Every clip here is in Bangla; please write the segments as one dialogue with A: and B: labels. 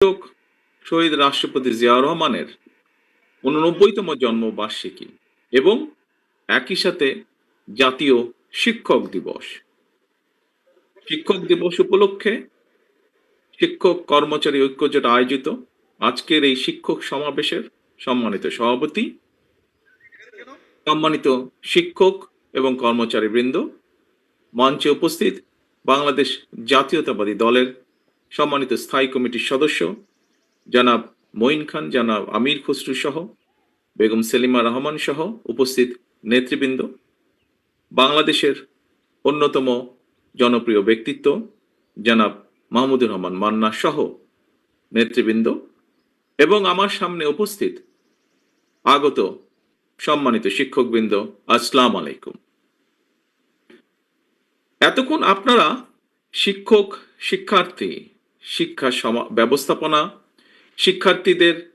A: শিক্ষক শহীদ রাষ্ট্রপতি জিয়াউর রহমানের উননব্বইতম জন্মবার্ষিকী এবং একই সাথে জাতীয় শিক্ষক দিবস। শিক্ষক দিবস উপলক্ষে শিক্ষক কর্মচারী ঐক্যজোট আয়োজিত আজকের এই শিক্ষক সমাবেশের সম্মানিত সভাপতি, সম্মানিত শিক্ষক এবং কর্মচারী বৃন্দ মঞ্চে উপস্থিত বাংলাদেশ জাতীয়তাবাদী দলের সম্মানিত স্থায়ী কমিটির সদস্য, জনাব মঈন খান, জনাব আমির খসরু সহ, বেগম সেলিমা রহমান সহ উপস্থিত নেতৃবৃন্দ, বাংলাদেশের অন্যতম জনপ্রিয় ব্যক্তিত্ব, জনাব মাহমুদুর রহমান মান্না সহ নেতৃবৃন্দ এবং আমার সামনে উপস্থিত আগত সম্মানিত শিক্ষকবৃন্দ, আসসালাম আলাইকুম। এতক্ষণ আপনারা শিক্ষক, শিক্ষার্থী শিক্ষা ব্যবস্থাপনা, শিক্ষার্থীদের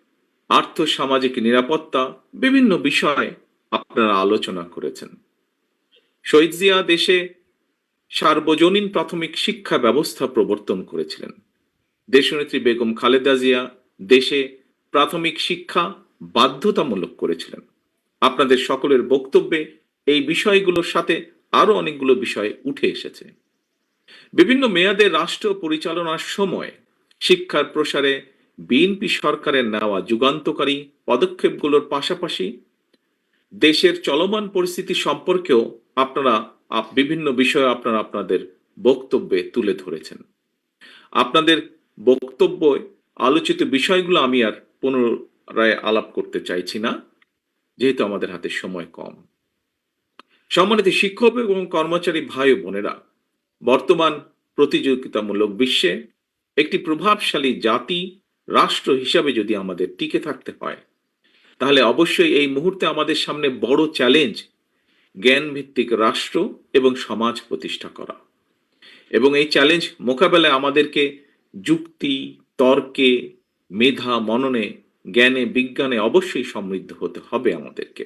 A: আর্থ সামাজিক নিরাপত্তা বিভিন্ন বিষয়ে আপনারা আলোচনা করেছেন। শহীদ জিয়া দেশে সার্বজনীন প্রাথমিক শিক্ষা ব্যবস্থা প্রবর্তন করেছিলেন। দেশনেত্রী বেগম খালেদা জিয়া দেশে প্রাথমিক শিক্ষা বাধ্যতামূলক করেছিলেন। আপনাদের সকলের বক্তব্যে এই বিষয়গুলোর সাথে আরও অনেকগুলো বিষয় উঠে এসেছে। বিভিন্ন মেয়াদে রাষ্ট্র পরিচালনার সময় শিক্ষার প্রসারে বিএনপি সরকারের নেওয়া যুগান্তকারী পদক্ষেপগুলোর পাশাপাশি দেশের চলমান পরিস্থিতি সম্পর্কেও আপনারা বিভিন্ন বিষয়ে আপনারা আপনাদের বক্তব্যে তুলে ধরেছেন। আপনাদের বক্তব্য আলোচিত বিষয়গুলো আমি আর পুনরায় আলাপ করতে চাইছি না, যেহেতু আমাদের হাতে সময় কম। সম্মানিত শিক্ষক এবং কর্মচারী ভাই বোনেরা বর্তমান প্রতিযোগিতামূলক বিশ্বে একটি প্রভাবশালী জাতি, রাষ্ট্র হিসাবে যদি আমাদের টিকে থাকতে হয়, তাহলে অবশ্যই এই মুহূর্তে আমাদের সামনে বড় চ্যালেঞ্জ জ্ঞান ভিত্তিক রাষ্ট্র এবং সমাজ প্রতিষ্ঠা করা। এবং এই চ্যালেঞ্জ মোকাবেলায় আমাদেরকে যুক্তি, তর্কে, মেধা, মননে, জ্ঞানে, বিজ্ঞানে অবশ্যই সমৃদ্ধ হতে হবে আমাদেরকে।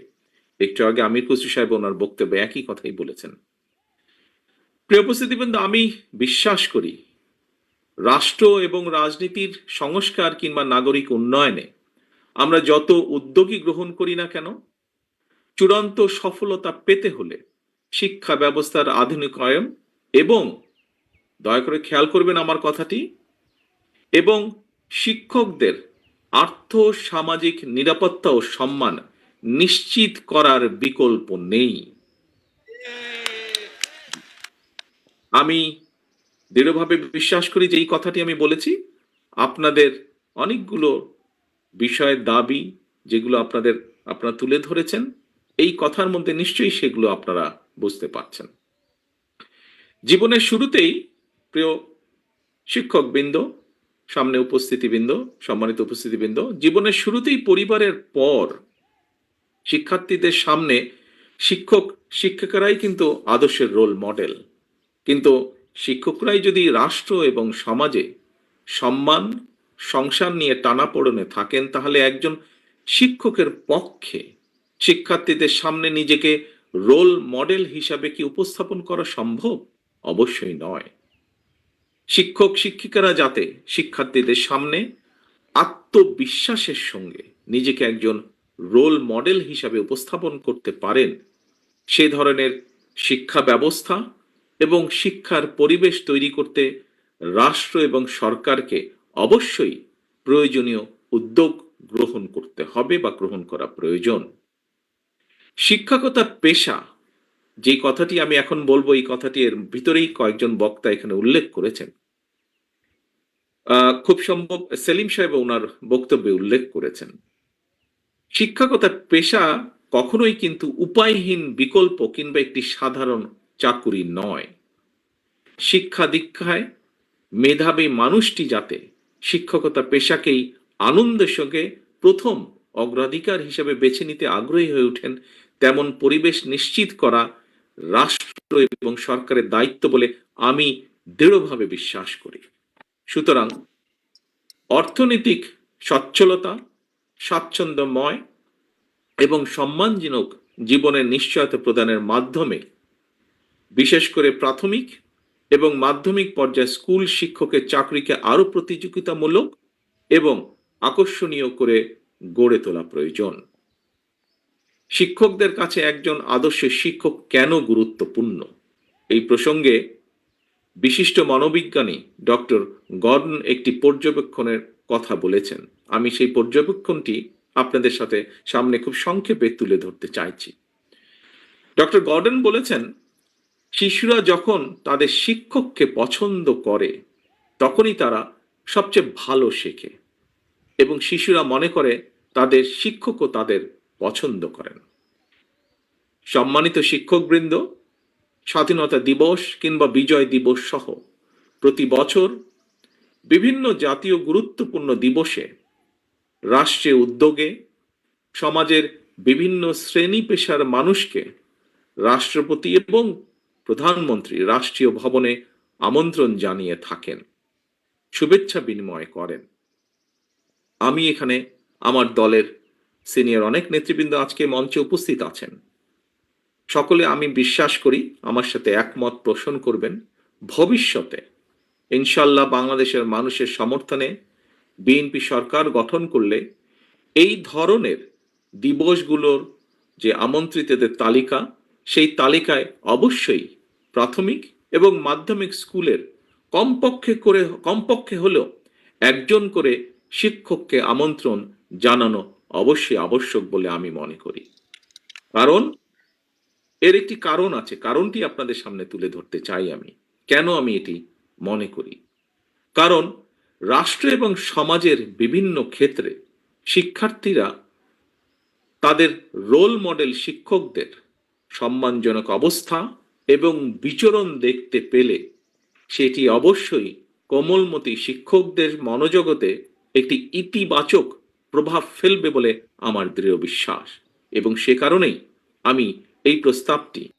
A: একটু আগে আমির কুসু সাহেব ওনার বক্তব্যে একই কথাই বলেছেন। প্রিয় উপস্থিতিবৃন্দ, আমি বিশ্বাস করি রাষ্ট্র এবং রাজনীতির সংস্কার কিংবা নাগরিক উন্নয়নে আমরা যত উদ্যোগী গ্রহণ করি না কেন, চূড়ান্ত সফলতা পেতে হলে শিক্ষা ব্যবস্থার আধুনিকায়ন এবং, দয়া করে খেয়াল করবেন আমার কথাটি, এবং শিক্ষকদের আর্থ, সামাজিক নিরাপত্তা ও সম্মান নিশ্চিত করার বিকল্প নেই। আমি দৃঢ়ভাবে বিশ্বাস করি যে এই কথাটি আমি বলেছি। আপনাদের অনেকগুলো বিষয়ের দাবি যেগুলো আপনাদের, আপনারা তুলে ধরেছেন, এই কথার মধ্যে নিশ্চয়ই সেগুলো আপনারা বুঝতে পারছেন। জীবনের শুরুতেই প্রিয় শিক্ষকবৃন্দ, সামনে উপস্থিতিবৃন্দ, সম্মানিত উপস্থিতিবৃন্দ, জীবনের শুরুতেই পরিবারের পর শিক্ষার্থীদের সামনে শিক্ষক, শিক্ষিকারাই কিন্তু আদর্শের রোল মডেল কিন্তু শিক্ষকরাই যদি রাষ্ট্র এবং সমাজে সম্মান, সংসার নিয়ে টানাপোড়েনে থাকেন, তাহলে একজন শিক্ষকের পক্ষে শিক্ষার্থীদের সামনে নিজেকে রোল মডেল হিসাবে কি উপস্থাপন করা সম্ভব? অবশ্যই নয়। শিক্ষক শিক্ষিকারা যাতে শিক্ষার্থীদের সামনে আত্মবিশ্বাসের সঙ্গে নিজেকে একজন রোল মডেল হিসাবে উপস্থাপন করতে পারেন, সে ধরনের শিক্ষা ব্যবস্থা এবং শিক্ষার পরিবেশ তৈরি করতে রাষ্ট্র এবং সরকারকে অবশ্যই প্রয়োজনীয় উদ্যোগ গ্রহণ করতে হবে বা গ্রহণ করা প্রয়োজন। শিক্ষকতা পেশা, যে কথাটি আমি এখন বলব, এই কথাটি এর ভিতরেই কয়েকজন বক্তা এখানে উল্লেখ করেছেন। খুব সম্ভব সেলিম সাহেব ওনার বক্তব্যে উল্লেখ করেছেন। শিক্ষকতা পেশা কখনোই কিন্তু উপায়হীন বিকল্প কিংবা একটি সাধারণ চাকুরি নয়। শিক্ষা দীক্ষায় মেধাবী মানুষটি যাতে শিক্ষকতা পেশাকেই আনন্দের সঙ্গে প্রথম অগ্রাধিকার হিসেবে বেছে নিতে আগ্রহী হয়ে ওঠেন, তেমন পরিবেশ নিশ্চিত করা রাষ্ট্র এবং সরকারের দায়িত্ব বলে আমি দৃঢ়ভাবে বিশ্বাস করি। সুতরাং অর্থনৈতিক সচ্ছলতা, স্বাচ্ছন্দ্যময় এবং সম্মানজনক জীবনের নিশ্চয়তা প্রদানের মাধ্যমে, বিশেষ করে প্রাথমিক এবং মাধ্যমিক পর্যায়ে স্কুল শিক্ষকের চাকরিকে আরও প্রতিযোগিতামূলক এবং আকর্ষণীয় করে গড়ে তোলা প্রয়োজন। শিক্ষকদের কাছে একজন আদর্শ শিক্ষক কেন গুরুত্বপূর্ণ? এই প্রসঙ্গে বিশিষ্ট মনোবিজ্ঞানী ডক্টর গর্ডন একটি পর্যবেক্ষণের কথা বলেছেন। আমি সেই পর্যবেক্ষণটি আপনাদের সাথে সামনে খুব সংক্ষেপে তুলে ধরতে চাইছি। ডক্টর গর্ডন বলেছেন শিশুরা যখন তাদের শিক্ষককে পছন্দ করে, তখনই তারা সবচেয়ে ভালো শেখে এবং শিশুরা মনে করে তাদের শিক্ষকও তাদের পছন্দ করেন। সম্মানিত শিক্ষকবৃন্দ, স্বাধীনতা দিবস কিংবা বিজয় দিবস সহ প্রতি বছর বিভিন্ন জাতীয় গুরুত্বপূর্ণ দিবসে রাষ্ট্রীয় উদ্যোগে সমাজের বিভিন্ন শ্রেণি পেশার মানুষকে রাষ্ট্রপতি এবং প্রধানমন্ত্রী রাষ্ট্রীয় ভবনে আমন্ত্রণ জানিয়ে থাকেন। শুভেচ্ছা বিনিময় করেন। আমি এখানে আমার দলের সিনিয়র অনেক নেতৃবৃন্দ আজকে মঞ্চে উপস্থিত আছেন। সকলে আমি বিশ্বাস করি আমার সাথে একমত পোষণ করবেন। ভবিষ্যতে ইনশাল্লাহ বাংলাদেশের মানুষের সমর্থনে বিএনপি সরকার গঠন করলে এই ধরনের দিবসগুলোর যে আমন্ত্রিতদের তালিকা, সেই তালিকায় অবশ্যই প্রাথমিক এবং মাধ্যমিক স্কুলের কমপক্ষে করে, কমপক্ষে হলেও একজন করে শিক্ষককে আমন্ত্রণ জানানো অবশ্যই আবশ্যক বলে আমি মনে করি। কারণ এর একটি কারণ আছে, কারণটি আপনাদের সামনে তুলে ধরতে চাই আমি। কেন আমি এটি মনে করি? কারণ রাষ্ট্র এবং সমাজের বিভিন্ন ক্ষেত্রে শিক্ষার্থীরা তাদের রোল মডেল শিক্ষকদের সম্মানজনক অবস্থা এবং বিচরণ দেখতে পেলে, সেটি অবশ্যই কোমলমতি শিক্ষকদের মনোজগতে একটি ইতিবাচক প্রভাব ফেলবে বলে আমার দৃঢ় বিশ্বাস। এবং সে কারণেই আমি এই প্রস্তাবটি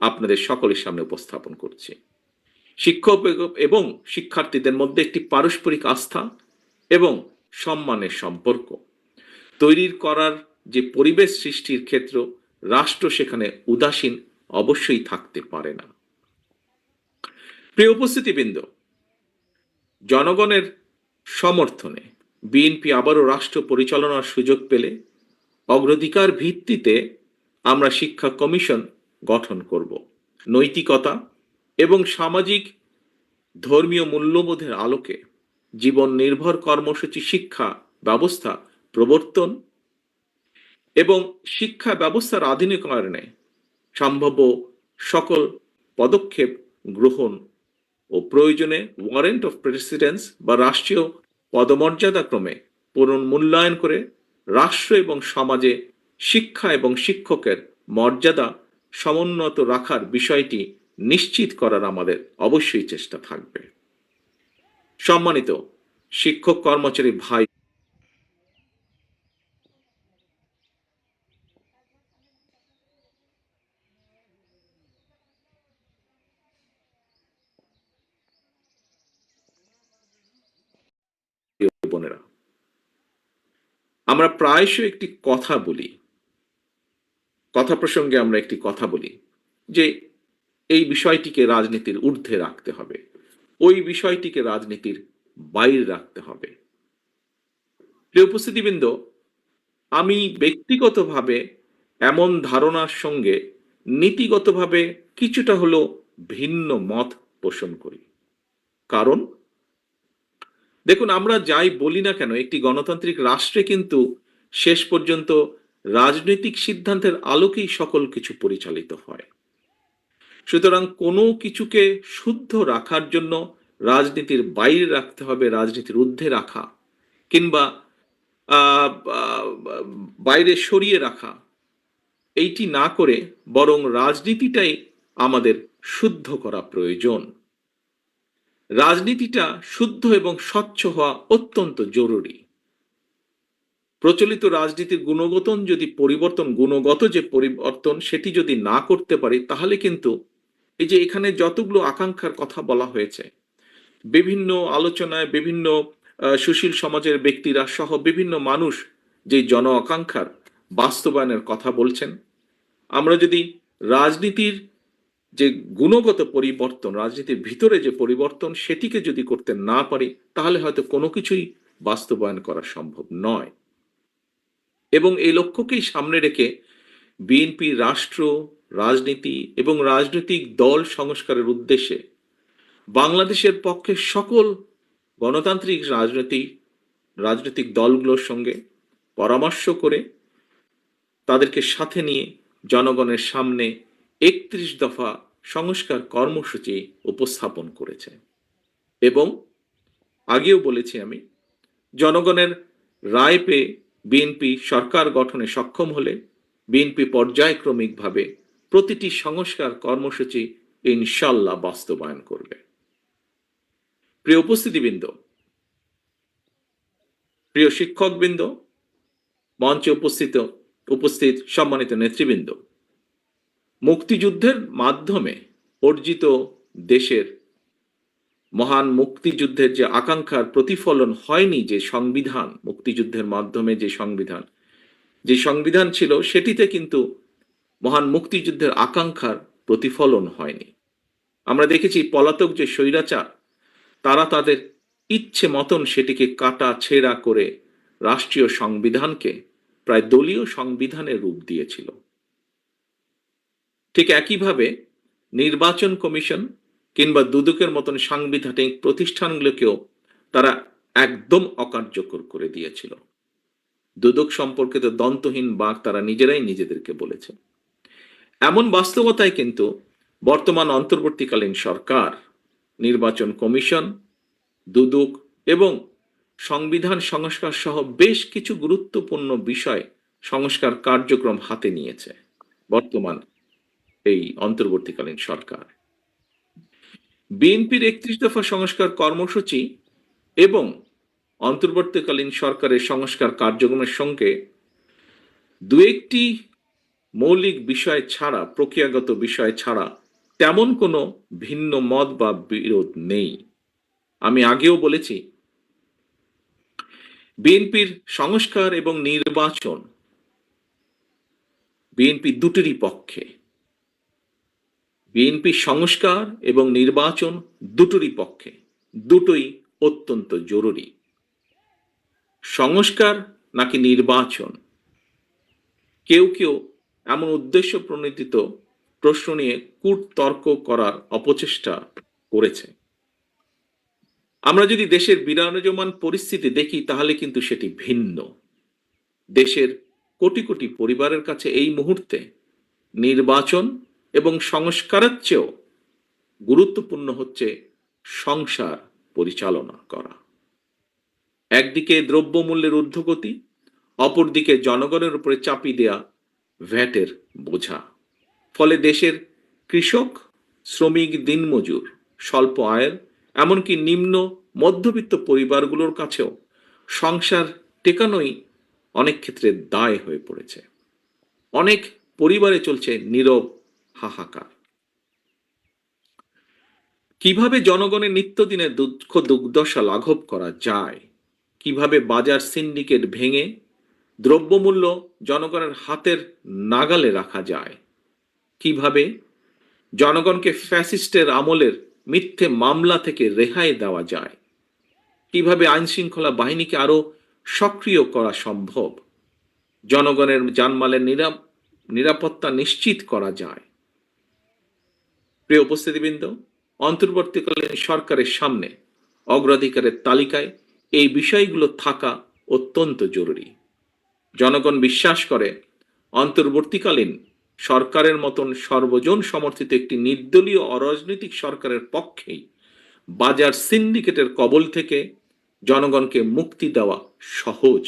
A: আপনাদের সকলের সামনে উপস্থাপন করছি। শিক্ষক এবং শিক্ষার্থীদের মধ্যে একটি পারস্পরিক আস্থা এবং সম্মানের সম্পর্ক তৈরির করার যে পরিবেশ সৃষ্টির ক্ষেত্র, রাষ্ট্র সেখানে উদাসীন অবশ্যই থাকতে পারে না। প্রিয় উপস্থিতিবৃন্দ, জনগণের সমর্থনে বিএনপি আবারও রাষ্ট্র পরিচালনার সুযোগ পেলে অগ্রাধিকার ভিত্তিতে আমরা শিক্ষা কমিশন গঠন করব। নৈতিকতা এবং সামাজিক ধর্মীয় মূল্যবোধের আলোকে জীবন নির্ভর কর্মসূচি শিক্ষা ব্যবস্থা প্রবর্তন এবং শিক্ষা ব্যবস্থার আধুনিকায়নে সম্ভাব্য সকল পদক্ষেপ গ্রহণ ও প্রয়োজনে ওয়ারেন্ট অফ প্রেসিডেন্স বা রাষ্ট্রীয় পদমর্যাদা পদমর্যাদাক্রমে পুনর্মূল্যায়ন করে রাষ্ট্র এবং সমাজে শিক্ষা এবং শিক্ষকের মর্যাদা সমুন্নত রাখার বিষয়টি নিশ্চিত করার আমাদের অবশ্যই চেষ্টা থাকবে। সম্মানিত শিক্ষক, কর্মচারী, ভাই বোনেরা আমরা প্রায়শই একটি কথা বলি। কথা প্রসঙ্গে আমরা একটি কথা বলি যে এই বিষয়টিকে রাজনীতির ঊর্ধ্বে রাখতে হবে। ওই বিষয়টিকে রাজনীতির বাইরে রাখতে হবে। প্রিয় উপস্থিতিবৃন্দ, আমি ব্যক্তিগতভাবে এমন ধারণার সঙ্গে নীতিগতভাবে কিছুটা হলো ভিন্ন মত পোষণ করি। কারণ দেখুন, আমরা যাই বলি না কেন, একটি গণতান্ত্রিক রাষ্ট্রে কিন্তু শেষ পর্যন্ত রাজনৈতিক সিদ্ধান্তের আলোকেই সকল কিছু পরিচালিত হয়। সুতরাং কোনো কিছুকে শুদ্ধ রাখার জন্য রাজনীতির বাইরে রাখতে হবে, রাজনীতির ঊর্ধ্বে রাখা, কিংবা বাইরে সরিয়ে রাখা। এইটি না করে বরং রাজনীতিটাই আমাদের শুদ্ধ করা প্রয়োজন। রাজনীতিটা শুদ্ধ এবং স্বচ্ছ হওয়া অত্যন্ত জরুরি। প্রচলিত রাজনীতির গুণগত যদি পরিবর্তন, গুণগত যে পরিবর্তন সেটি যদি না করতে পারি, তাহলে কিন্তু এই যে এখানে যতগুলো আকাঙ্ক্ষার কথা বলা হয়েছে, বিভিন্ন আলোচনায় বিভিন্ন সুশীল সমাজের ব্যক্তিরা সহ বিভিন্ন মানুষ যে জন আকাঙ্ক্ষার বাস্তবায়নের কথা বলছেন, আমরা যদি রাজনীতির যে গুণগত পরিবর্তন, রাজনীতির ভিতরে যে পরিবর্তন সেটিকে যদি করতে না পারি, তাহলে হয়তো কোনো কিছুই বাস্তবায়ন করা সম্ভব নয়। এবং এই লক্ষ্যকেই সামনে রেখে বিএনপি রাষ্ট্র, রাজনীতি এবং রাজনৈতিক দল সংস্কারের উদ্দেশ্যে বাংলাদেশের পক্ষে সকল গণতান্ত্রিক রাজনৈতিক রাজনৈতিক দলগুলোর সঙ্গে পরামর্শ করে তাদেরকে সাথে নিয়ে জনগণের সামনে একত্রিশ দফা সংস্কার কর্মসূচি উপস্থাপন করেছে। এবং আগেও বলেছি আমি, জনগণের রায় পেয়ে বিএনপি সরকার গঠনে সক্ষম হলে বিএনপি পর্যায়ক্রমিকভাবে প্রতিটি সংস্কার কর্মসূচি ইনশাল্লাহ বাস্তবায়ন করবে। প্রিয় উপস্থিতিবৃন্দ, প্রিয় শিক্ষকবৃন্দ, মঞ্চে উপস্থিত উপস্থিত সম্মানিত নেতৃবৃন্দ মুক্তিযুদ্ধের মাধ্যমে অর্জিত দেশের মহান মুক্তিযুদ্ধের যে আকাঙ্ক্ষার প্রতিফলন হয়নি যে সংবিধান, মুক্তিযুদ্ধের মাধ্যমে যে সংবিধান যে সংবিধান ছিল সেটিতে কিন্তু মহান মুক্তিযুদ্ধের আকাঙ্ক্ষার প্রতিফলন হয়নি। আমরা দেখেছি পলাতক যে স্বৈরাচার, তারা তাদের ইচ্ছে মতন সেটিকে কাটা ছেঁড়া করে রাষ্ট্রীয় সংবিধানকে প্রায় দলীয় সংবিধানের রূপ দিয়েছিল। ঠিক একইভাবে নির্বাচন কমিশন কিংবা দুদকের মতন সাংবিধানিক প্রতিষ্ঠানগুলোকেও তারা একদম অকার্যকর করে দিয়েছিল। দুদক সম্পর্কিত দন্তহীন বাক তারা নিজেরাই নিজেদেরকে বলেছে। এমন বাস্তবতায় কিন্তু বর্তমান অন্তর্বর্তীকালীন সরকার, নির্বাচন কমিশন, দুদক এবং সংবিধান সংস্কার সহ বেশ কিছু গুরুত্বপূর্ণ বিষয় সংস্কার কার্যক্রম হাতে নিয়েছে বর্তমান এই অন্তর্বর্তীকালীন সরকার। বিএনপির একত্রিশ দফা সংস্কার কর্মসূচি এবং অন্তর্বর্তীকালীন সরকারের সংস্কার কার্যক্রমের সঙ্গে দু একটি মৌলিক বিষয় ছাড়া, প্রক্রিয়াগত বিষয় ছাড়া তেমন কোনো ভিন্ন মত বা বিরোধ নেই। আমি আগেও বলেছি, বিএনপির সংস্কার এবং নির্বাচন বিএনপি দুটিরই পক্ষে। বিএনপি সংস্কার এবং নির্বাচন দুটোরই পক্ষে, দুটোই অত্যন্ত জরুরি। সংস্কার নাকি নির্বাচন? কেউ কেউ এমন উদ্দেশ্য প্রণোদিত প্রশ্ন নিয়ে কূটতর্ক করার অপচেষ্টা করেছে। আমরা যদি দেশের বিরাজমান পরিস্থিতি দেখি, তাহলে কিন্তু সেটি ভিন্ন। দেশের কোটি কোটি পরিবারের কাছে এই মুহূর্তে নির্বাচন এবং সংস্কারের চেয়েও গুরুত্বপূর্ণ হচ্ছে সংসার পরিচালনা করা। একদিকে দ্রব্যমূল্যের ঊর্ধ্বগতি, অপরদিকে জনগণের উপরে চাপি দেয়া ভ্যাটের বোঝা। ফলে দেশের কৃষক, শ্রমিক, দিনমজুর, স্বল্প আয়ের, এমনকি নিম্ন মধ্যবিত্ত পরিবারগুলোর কাছেও সংসার টেকানোই অনেক ক্ষেত্রে দায় হয়ে পড়েছে। অনেক পরিবারে চলছে নীরব হাহাকার। কীভাবে জনগণের নিত্যদিনের দুঃখ দুর্দশা লাঘব করা যায়? কীভাবে বাজার সিন্ডিকেট ভেঙে দ্রব্যমূল্য জনগণের হাতের নাগালে রাখা যায়? কীভাবে জনগণকে ফ্যাসিস্টের আমলের মিথ্যে মামলা থেকে রেহাই দেওয়া যায়? কীভাবে আইন শৃঙ্খলা বাহিনীকে আরও সক্রিয় করা সম্ভব? জনগণের জানমালের নিরাপ, নিরাপত্তা নিশ্চিত করা যায়? প্রিয় উপস্থিতিবৃন্দ, অন্তর্বর্তীকালীন সরকারের সামনে অগ্রাধিকারের তালিকায় এই বিষয়গুলো থাকা অত্যন্ত জরুরি। জনগণ বিশ্বাস করে, অন্তর্বর্তীকালীন সরকারের মতন সর্বজন সমর্থিত একটি নির্দলীয় অরাজনৈতিক সরকারের পক্ষেই বাজার সিন্ডিকেটের কবল থেকে জনগণকে মুক্তি দেওয়া সহজ।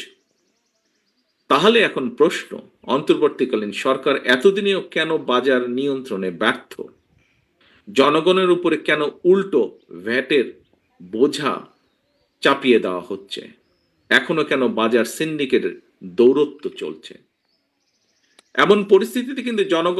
A: তাহলে এখন প্রশ্ন, অন্তর্বর্তীকালীন সরকার এতদিনেও কেন বাজার নিয়ন্ত্রণে ব্যর্থ? জনগণের উপরে কেন উল্টো ভ্যাটের বোঝা চাপিয়ে দেওয়া হচ্ছে? এখনও কেন বাজার সিন্ডিকেটের দৌরত্ব চলছে? এমন পরিস্থিতিতে কিন্তু জনগণ